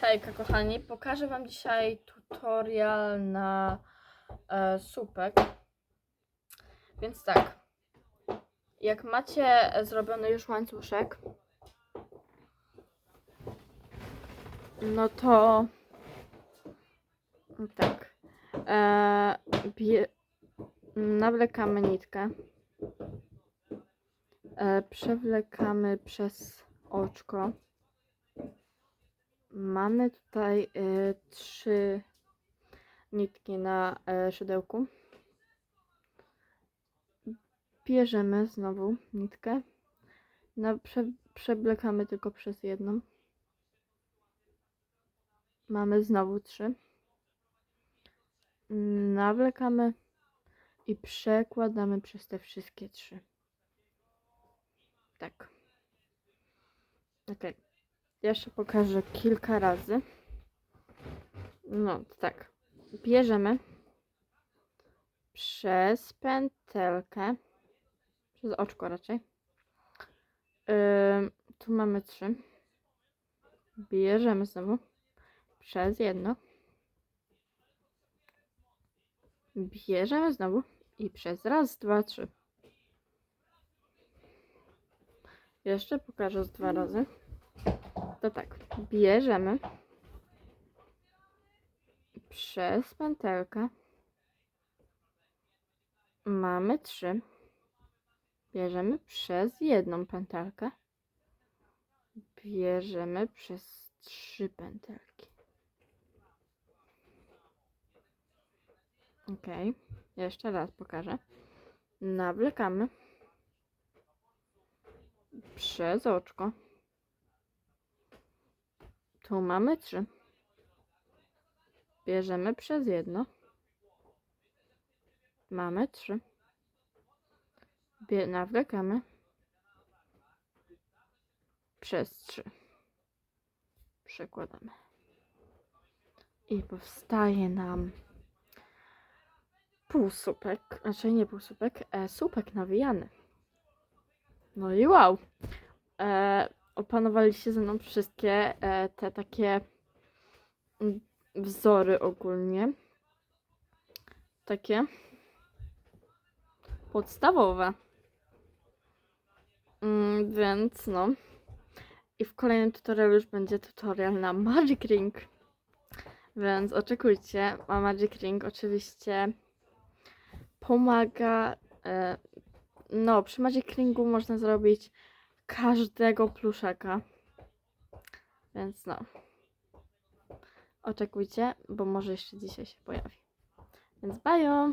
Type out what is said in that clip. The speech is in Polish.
Hejka kochani, pokażę Wam dzisiaj tutorial na e, słupek. Więc tak, jak macie zrobiony już łańcuszek, no to tak, e, bie, nawlekamy nitkę, e, przewlekamy przez oczko. Mamy tutaj y, trzy nitki na y, szydełku. Bierzemy znowu nitkę. Na, prze, przeblekamy tylko przez jedną. Mamy znowu trzy. Nawlekamy i przekładamy przez te wszystkie trzy. Tak. Okej. Jeszcze pokażę kilka razy. No, tak. Bierzemy przez pętelkę, przez oczko raczej. Ym, tu mamy trzy. Bierzemy znowu przez jedno. Bierzemy znowu i przez raz, dwa, trzy. Jeszcze pokażę z dwa razy. To tak, bierzemy przez pętelkę. Mamy trzy. Bierzemy przez jedną pętelkę. Bierzemy przez trzy pętelki. Ok, jeszcze raz pokażę. Nawlekamy przez oczko. Tu mamy trzy. Bierzemy przez jedno. Mamy trzy. Bie nawlekamy przez trzy. Przekładamy. I powstaje nam półsupek, znaczy nie półsupek, e, słupek nawijany. No i wow! E, opanowaliście ze mną wszystkie e, te takie wzory ogólnie. Takie podstawowe. Mm, więc no. I w kolejnym tutorialu już będzie tutorial na Magic Ring. Więc oczekujcie. A Magic Ring oczywiście pomaga. E, no, przy Magic Ringu można zrobić każdego pluszaka. Więc no. Oczekujcie, bo może jeszcze dzisiaj się pojawi. Więc bajo!